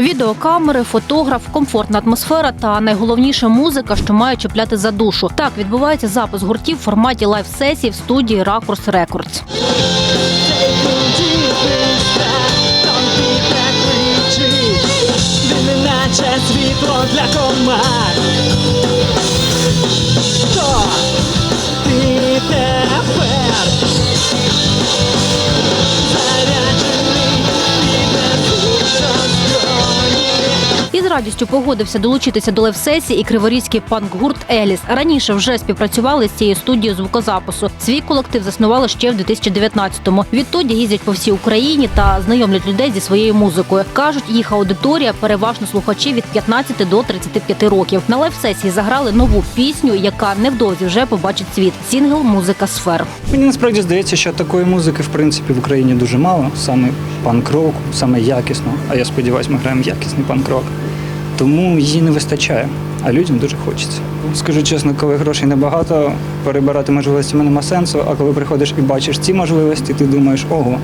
Відеокамери, фотограф, комфортна атмосфера та найголовніше музика, що має чіпляти за душу. Так відбувається запис гуртів в форматі лайв-сесії в студії Ракурс Рекордс. Світло для комар. І з радістю погодився долучитися до лайв-сесії і криворізький панк-гурт Еліс. Раніше вже співпрацювали з цією студією звукозапису. Свій колектив заснували ще в 2019-му. Відтоді їздять по всій Україні та знайомлять людей зі своєю музикою. кажуть, їх аудиторія переважно слухачі від 15 до 35 років. На лайв-сесії заграли нову пісню, яка невдовзі вже побачить світ. Сінгл Музика сфер. Мені насправді здається, що такої музики в принципі в Україні дуже мало, саме панк-рок, саме якісно. А я сподіваюся, ми граємо якісний панк-рок. Тому її не вистачає, а людям дуже хочеться. Скажу чесно, коли грошей небагато, перебирати можливостями нема сенсу. А коли приходиш і бачиш ці можливості, ти думаєш, ого.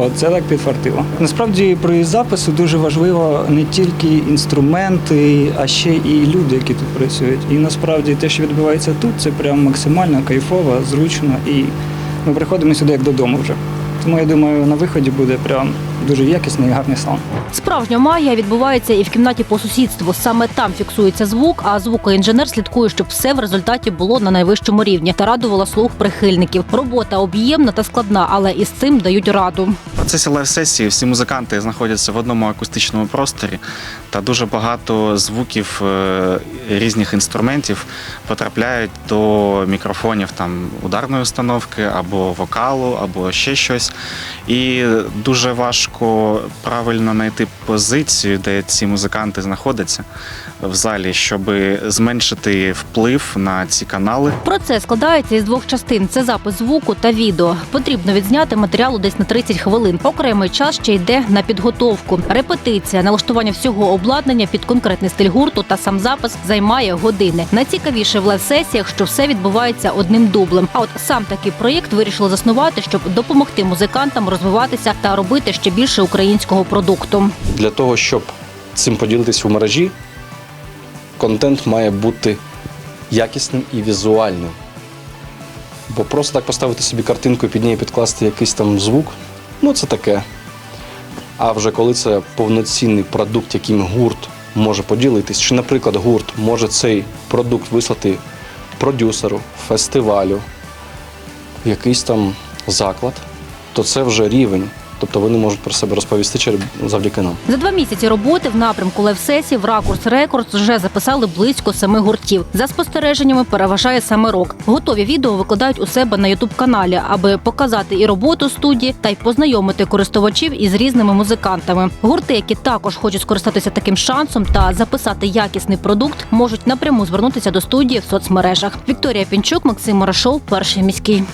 Оце так підфартило. Насправді при запису дуже важливо не тільки інструменти, а ще і люди, які тут працюють. І насправді те, що відбувається тут, це прям максимально кайфово, зручно, і ми приходимо сюди як додому вже. Тому я думаю, на виході буде прям дуже якісний і гарний саунд. Справжня магія відбувається і в кімнаті по сусідству. Саме там фіксується звук, а звукоінженер слідкує, щоб все в результаті було на найвищому рівні та радувало слух прихильників. Робота об'ємна та складна, але із цим дають раду. В процесі лайв-сесії всі музиканти знаходяться в одному акустичному просторі, та дуже багато звуків е, різних інструментів потрапляють до мікрофонів там ударної установки або вокалу, або ще щось. І дуже важко правильно знайти позицію, де ці музиканти знаходяться в залі, щоб зменшити вплив на ці канали. Процес складається із двох частин: це запис звуку та відео. Потрібно відзняти матеріалу десь на 30 хвилин. Окремий час ще йде на підготовку. Репетиція, налаштування всього обладнання під конкретний стиль гурту та сам запис займає години. Найцікавіше в лайв-сесіях, що все відбувається одним дублем. А от сам такий проєкт вирішили заснувати, щоб допомогти музикантам розвиватися та робити ще більше українського продукту. Для того, щоб цим поділитися у мережі, контент має бути якісним і візуальним. Бо просто так поставити собі картинку і під неї підкласти якийсь там звук, ну це таке. А вже коли це повноцінний продукт, яким гурт може поділитись, чи, наприклад, гурт може цей продукт вислати продюсеру, фестивалю, якийсь там заклад, то це вже рівень. Тобто вони можуть про себе розповісти через- завдяки нам. За два місяці роботи в напрямку лайв-сесії в Ракурс Рекордс вже записали близько семи гуртів. За спостереженнями переважає саме рок. Готові відео викладають у себе на ютуб каналі, аби показати і роботу студії та й познайомити користувачів із різними музикантами. Гурти, які також хочуть скористатися таким шансом та записати якісний продукт, можуть напряму звернутися до студії в соцмережах. Вікторія Пінчук, Максим Марашов, перший міський.